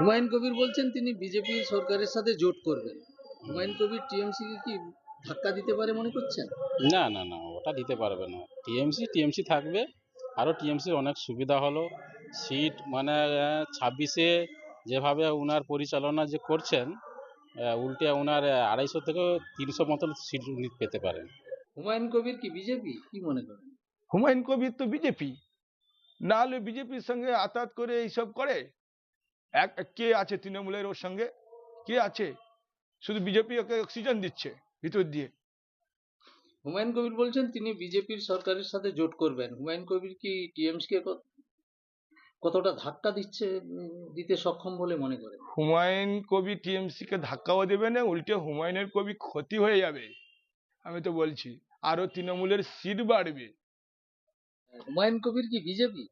হুমায়ুন কবির বলছেন তিনি বিজেপি সরকারের সাথে জোট করবেন। হুমায়ুন কবির টিএমসি কে কি ধাক্কা দিতে পারে মনে করছেন? না না না ওটা দিতে পারবে না। টিএমসি টিএমসি থাকবে। আরও টিএমসির অনেক সুবিধা হলো। সিট মানে ছাব্বিশে যেভাবে উনার পরিচালনা যে করছেন উল্টে উনার আড়াইশো থেকে তিনশো মতন সিট উনি পেতে পারেন। হুমায়ুন কবির কি বিজেপি? কি মনে করেন? হুমায়ুন কবির তো বিজেপি। না হলে বিজেপির সঙ্গে আতাত করে এইসব করে? এক কে আছে তৃণমূলের ওর সঙ্গে? কে আছে? শুধু বিজেপি ওকে অক্সিজেন দিচ্ছে ভিতর দিয়ে। হুমায়ুন কবির বলছেন তিনি বিজেপির সরকারের সাথে জোট করবেন। হুমায়ুন কবির কি টিএমসি কে কত- কতটা ধাক্কা দিচ্ছে দিতে সক্ষম বলে মনে করে হুমায়ুন কবি টিএমসি কে ধাক্কাও দেবে না উল্টে হুমায়ুনের কবি ক্ষতি হয়ে যাবে। আমি তো বলছি আরও তৃণমূলের সিট বাড়বে। হুমায়ুন কবির কি বিজেপি?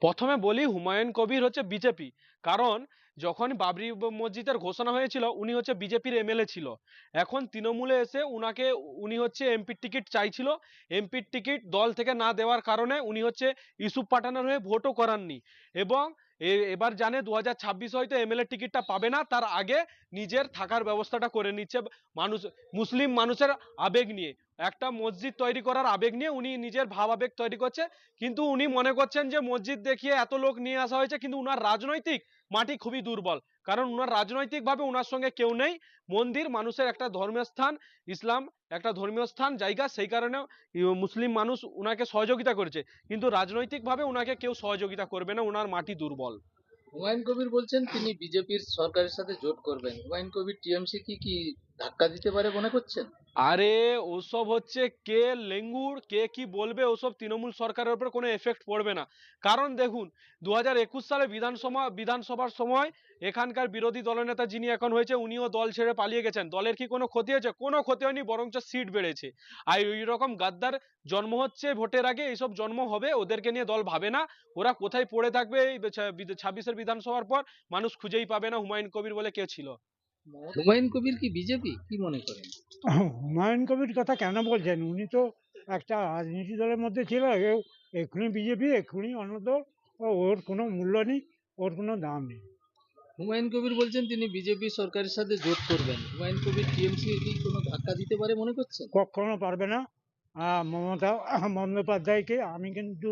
প্রথমে বলি হুমায়ুন কবির হচ্ছে বিজেপি। কারণ যখন বাবরি মসজিদের ঘোষণা হয়েছিল, উনি হচ্ছে বিজেপির এমএলএ ছিল। এখন তৃণমূলে এসে উনাকে, উনি হচ্ছে এমপির টিকিট চাইছিল। এমপির টিকিট দল থেকে না দেওয়ার কারণে উনি হচ্ছে ইউসুফ পাঠানের হয়ে ভোটও করাননি। এবং এবার জানে দু হাজার ছাব্বিশ হয়তো এমএলএ টিকিটটা পাবে না, তার আগে নিজের থাকার ব্যবস্থাটা করে নিচ্ছে মানুষ, মুসলিম মানুষের আবেগ নিয়ে। একটা মসজিদ তৈরি করার আবেগ নিয়ে উনি নিজের ভাব আবেগ তৈরি করছে। কিন্তু উনি মনে করছেন যে, মসজিদ দেখিয়ে এত লোক নিয়ে আসা হয়েছে, কিন্তু উনার রাজনৈতিক মাটি খুবই দুর্বল। কারণ উনার রাজনৈতিকভাবে উনার সঙ্গে কেউ নেই। মন্দির মানুষের একটা ধর্মীয় স্থান, ইসলাম একটা ধর্মীয় স্থান, জায়গা, সেই কারণে মুসলিম মানুষ উনাকে সহযোগিতা করেছে। কিন্তু রাজনৈতিকভাবে উনাকে কেউ সহযোগিতা করবে না, উনার মাটি দুর্বল। হুমায়ুন কবির বলছেন, তিনি বিজেপির সরকারের সাথে জোট করবেন। হুমায়ুন কবির টিএমসি কি কি ধাক্কা দিতে পারে মনে করছেন? আরে, ওসব হচ্ছে কে লেঙ্গুর, কে কি বলবে, ওসব তৃণমূল সরকারের উপর কোনো এফেক্ট পড়বে না। কারণ দেখুন দু হাজার একুশ সালে বিধানসভা, বিধানসভার সময় এখানকার বিরোধী দলনেতা যিনি এখন হয়েছে, উনিও দল ছেড়ে পালিয়ে গেছেন। দলের কি কোনো ক্ষতি হয়েছে? কোনো ক্ষতি হয়নি, বরঞ্চ সিট বেড়েছে। আর ওই রকম গাদ্দার জন্ম হচ্ছে ভোটের আগে, এইসব জন্ম হবে, ওদেরকে নিয়ে দল ভাবে না। ওরা কোথায় পড়ে থাকবে এই ছাব্বিশের বিধানসভার পর, মানুষ খুঁজেই পাবে না হুমায়ুন কবির বলে কে ছিল। হুমায়ুন কবির কি বিজেপি? কি মনে করেন? হুমায়ুন কবির কথা কেন বলছেন? উনি তো একটা রাজনীতি দলের মধ্যে ছিল এক্ষুনি বিজেপি এক্ষুনি অন্য দল ওর কোনো মূল্য নেই ওর কোনো দাম নেই। হুমায়ুন কবির বলছেন তিনি বিজেপি সরকারের সাথে জোট করবেন। হুমায়ুন কবির টিএমসি কি কোনো ধাক্কা দিতে পারে মনে করছেন? কখনো পারবে না। মমতা বন্দ্যোপাধ্যায়কে আমি কিন্তু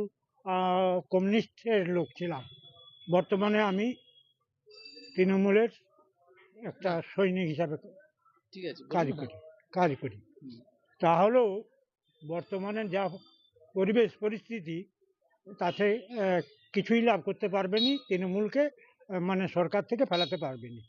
কমিউনিস্টের লোক ছিলাম। বর্তমানে আমি তৃণমূলের একটা সৈনিক হিসাবে ঠিক আছে কাজ করি কাজ করি। তাহলেও বর্তমানে যা পরিবেশ পরিস্থিতি তাতে কিছুই লাভ করতে পারবেনি তৃণমূলকে মানে সরকার থেকে ফেলাতে পারবেনি